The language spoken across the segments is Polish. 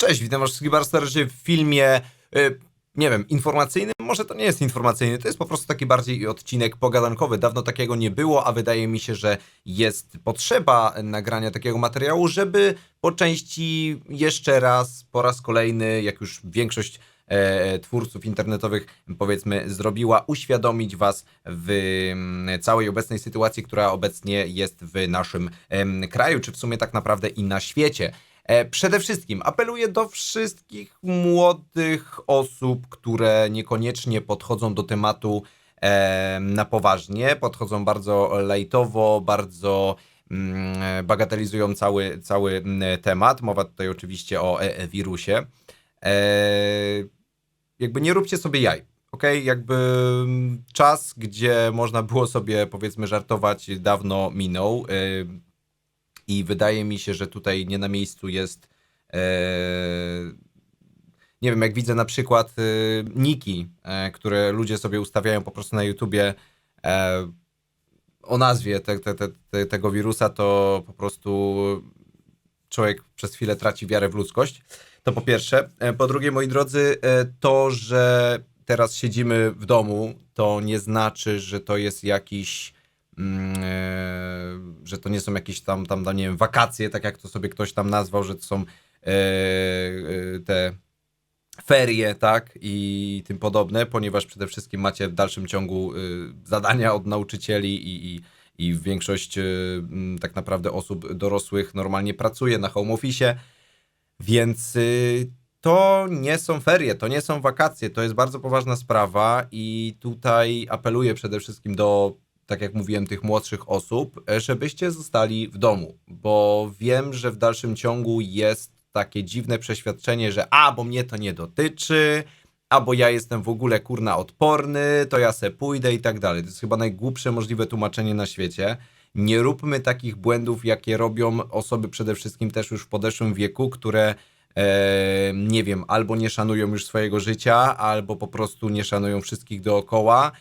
Cześć, witam was wszystkich bardzo serdecznie w filmie, y, nie wiem, informacyjnym, może to nie jest informacyjny, to jest po prostu taki bardziej odcinek pogadankowy. Dawno takiego nie było, a wydaje mi się, że jest potrzeba nagrania takiego materiału, żeby po części jeszcze raz, po raz kolejny, jak już większość e, twórców internetowych powiedzmy zrobiła, uświadomić was w mm, całej obecnej sytuacji, która obecnie jest w naszym kraju, czy w sumie tak naprawdę i na świecie. E, Przede wszystkim apeluję do wszystkich młodych osób, które niekoniecznie podchodzą do tematu e, na poważnie, podchodzą bardzo lajtowo, bardzo mm, bagatelizują cały, cały mm, temat. Mowa tutaj oczywiście o wirusie. E, jakby nie róbcie sobie jaj. ok? jakby mm, czas, gdzie można było sobie powiedzmy żartować, dawno minął. I wydaje mi się, że tutaj nie na miejscu jest. E, nie wiem, jak widzę na przykład e, niki, e, które ludzie sobie ustawiają po prostu na YouTubie e, o nazwie te, te, te, te, tego wirusa, to po prostu człowiek przez chwilę traci wiarę w ludzkość. To po pierwsze. E, Po drugie, moi drodzy, e, to, że teraz siedzimy w domu, to nie znaczy, że to jest jakiś że to nie są jakieś tam, tam, nie wiem, wakacje, tak jak to sobie ktoś tam nazwał, że to są e, e, te ferie, tak, i tym podobne, ponieważ przede wszystkim macie w dalszym ciągu y, zadania od nauczycieli i, i, i większość y, m, tak naprawdę osób dorosłych normalnie pracuje na home office, więc y, to nie są ferie, to nie są wakacje, to jest bardzo poważna sprawa i tutaj apeluję przede wszystkim do, tak jak mówiłem, tych młodszych osób, e, żebyście zostali w domu, bo wiem, że w dalszym ciągu jest takie dziwne przeświadczenie, że a, bo mnie to nie dotyczy, albo ja jestem w ogóle kurna odporny, to ja se pójdę i tak dalej. To jest chyba najgłupsze możliwe tłumaczenie na świecie. Nie róbmy takich błędów, jakie robią osoby przede wszystkim też już w podeszłym wieku, które e, nie wiem, albo nie szanują już swojego życia, albo po prostu nie szanują wszystkich dookoła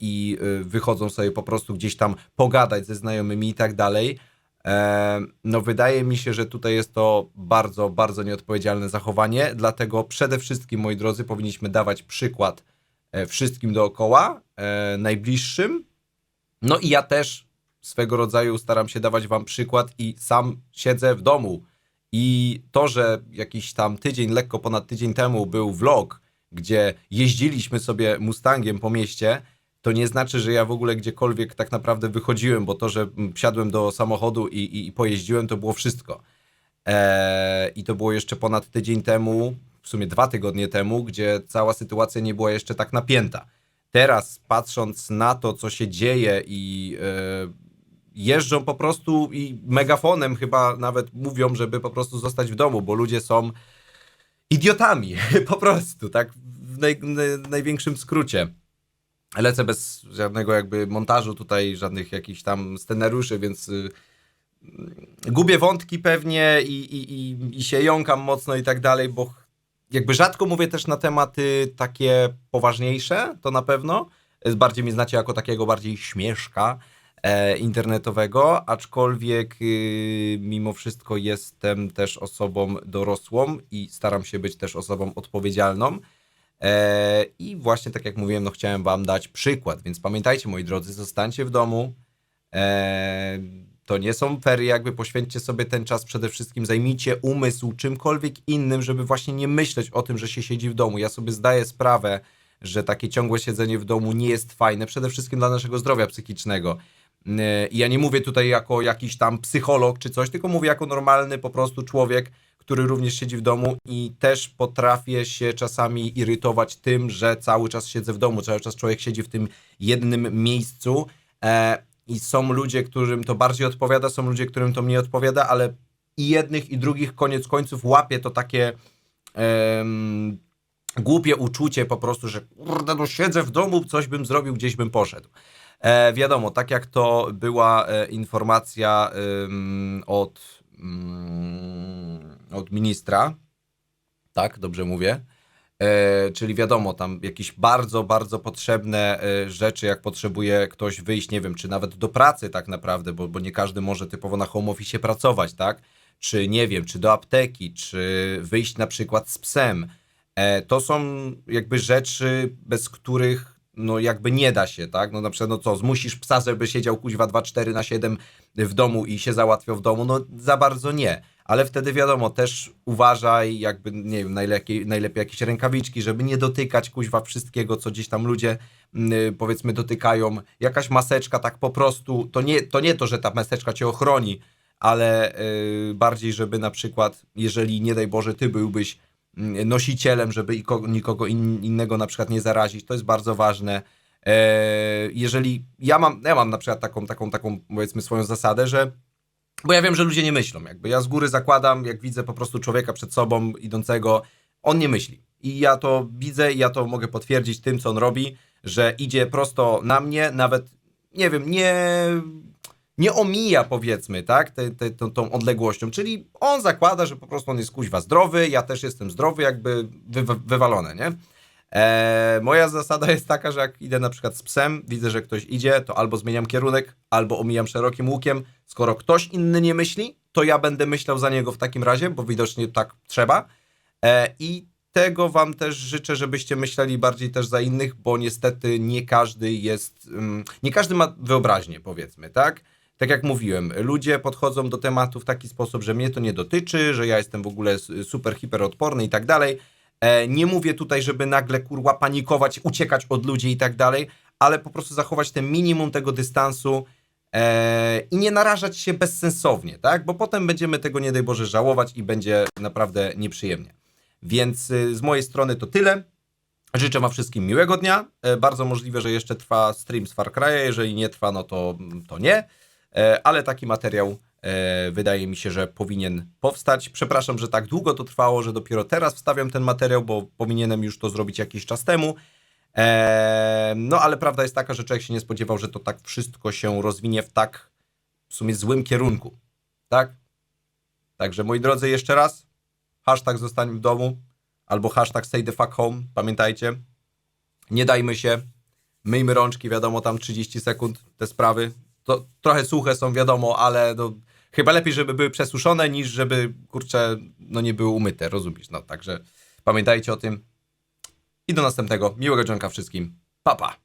i e, wychodzą sobie po prostu gdzieś tam pogadać ze znajomymi i tak dalej. E, No, wydaje mi się, że tutaj jest to bardzo, bardzo nieodpowiedzialne zachowanie, dlatego przede wszystkim, moi drodzy, powinniśmy dawać przykład e, wszystkim dookoła, e, najbliższym. No i ja też swego rodzaju staram się dawać wam przykład i sam siedzę w domu. I to, że jakiś tam tydzień, lekko ponad tydzień temu był vlog, gdzie jeździliśmy sobie Mustangiem po mieście, to nie znaczy, że ja w ogóle gdziekolwiek tak naprawdę wychodziłem, bo to, że wsiadłem do samochodu i, i, i pojeździłem, to było wszystko. Eee, I to było jeszcze ponad tydzień temu, w sumie dwa tygodnie temu, gdzie cała sytuacja nie była jeszcze tak napięta. Teraz, patrząc na to, co się dzieje i e, jeżdżą po prostu i megafonem chyba nawet mówią, żeby po prostu zostać w domu, bo ludzie są idiotami, po prostu, tak w naj, naj, największym skrócie. Lecę bez żadnego jakby montażu tutaj, żadnych jakichś tam scenariuszy, więc y, gubię wątki pewnie i, i, i, i się jąkam mocno i tak dalej, bo jakby rzadko mówię też na tematy takie poważniejsze, to na pewno. Y, Bardziej mnie znacie jako takiego bardziej śmieszka e, internetowego, aczkolwiek y, mimo wszystko jestem też osobą dorosłą i staram się być też osobą odpowiedzialną. E, I właśnie tak jak mówiłem, no chciałem wam dać przykład, więc pamiętajcie moi drodzy, zostańcie w domu. E, to nie są ferie, jakby poświęćcie sobie ten czas przede wszystkim, zajmijcie umysł czymkolwiek innym, żeby właśnie nie myśleć o tym, że się siedzi w domu. Ja sobie zdaję sprawę, że takie ciągłe siedzenie w domu nie jest fajne, przede wszystkim dla naszego zdrowia psychicznego. Yy, I ja nie mówię tutaj jako jakiś tam psycholog czy coś, tylko mówię jako normalny po prostu człowiek, który również siedzi w domu i też potrafię się czasami irytować tym, że cały czas siedzę w domu, cały czas człowiek siedzi w tym jednym miejscu. E, I są ludzie, którym to bardziej odpowiada, są ludzie, którym to mniej odpowiada, ale i jednych, i drugich koniec końców łapie to takie głupie uczucie po prostu, że kurde, no siedzę w domu, coś bym zrobił, gdzieś bym poszedł. E, wiadomo, tak jak to była e, informacja ym, od, mm, od ministra, tak, dobrze mówię, e, czyli wiadomo, tam jakieś bardzo, bardzo potrzebne e, rzeczy, jak potrzebuje ktoś wyjść, nie wiem, czy nawet do pracy tak naprawdę, bo, bo nie każdy może typowo na home office pracować, tak, czy nie wiem, czy do apteki, czy wyjść na przykład z psem. E, to są jakby rzeczy, bez których no jakby nie da się, tak? No na przykład, no co, zmusisz psa, żeby siedział kuźwa 2-4 na 7 w domu i się załatwiał w domu? No za bardzo nie. Ale wtedy wiadomo, też uważaj, jakby, nie wiem, najlepiej, najlepiej jakieś rękawiczki, żeby nie dotykać kuźwa wszystkiego, co gdzieś tam ludzie mm, powiedzmy dotykają. Jakaś maseczka tak po prostu, to nie to, nie to że ta maseczka cię ochroni, ale y, bardziej, żeby na przykład, jeżeli nie daj Boże, ty byłbyś nosicielem, żeby iko- nikogo in, innego na przykład nie zarazić, to jest bardzo ważne. E, jeżeli ja mam, ja mam na przykład taką, taką, taką powiedzmy swoją zasadę, że bo ja wiem, że ludzie nie myślą. Jakby ja z góry zakładam, jak widzę po prostu człowieka przed sobą idącego, on nie myśli. I ja to widzę i ja to mogę potwierdzić tym, co on robi, że idzie prosto na mnie, nawet nie wiem, nie, nie omija powiedzmy, tak, te, te, tą, tą odległością. Czyli on zakłada, że po prostu on jest kuźwa zdrowy, ja też jestem zdrowy, jakby wy, wywalone, nie? Eee, moja zasada jest taka, że jak idę na przykład z psem, widzę, że ktoś idzie, to albo zmieniam kierunek, albo omijam szerokim łukiem. Skoro ktoś inny nie myśli, to ja będę myślał za niego w takim razie, bo widocznie tak trzeba. Eee, I tego wam też życzę, żebyście myśleli bardziej też za innych, bo niestety nie każdy jest, mm, nie każdy ma wyobraźnię, powiedzmy, tak? Tak jak mówiłem, ludzie podchodzą do tematu w taki sposób, że mnie to nie dotyczy, że ja jestem w ogóle super hiperodporny i tak dalej. E, nie mówię tutaj, żeby nagle kurwa panikować, uciekać od ludzi i tak dalej, ale po prostu zachować ten minimum tego dystansu e, i nie narażać się bezsensownie, tak? Bo potem będziemy tego nie daj Boże żałować i będzie naprawdę nieprzyjemnie. Więc y, z mojej strony to tyle. Życzę Wam wszystkim miłego dnia. E, Bardzo możliwe, że jeszcze trwa stream z Far Cry'a. Jeżeli nie trwa, no to, to nie. E, Ale taki materiał e, wydaje mi się, że powinien powstać. Przepraszam, że tak długo to trwało, że dopiero teraz wstawiam ten materiał, bo powinienem już to zrobić jakiś czas temu. E, No ale prawda jest taka, że człowiek się nie spodziewał, że to tak wszystko się rozwinie w tak w sumie złym kierunku. Tak? Także moi drodzy, jeszcze raz hashtag zostań w domu albo hashtag stay the fuck home, pamiętajcie. Nie dajmy się, myjmy rączki, wiadomo, tam 30 sekund te sprawy. To trochę suche są, wiadomo, ale no, chyba lepiej, żeby były przesuszone, niż żeby, kurczę, no nie były umyte, rozumiesz? No, także pamiętajcie o tym. I do następnego. Miłego dżonka wszystkim. Pa, pa.